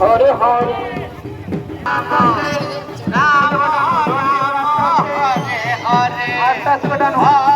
Hare Hare. Ram Hare. Hare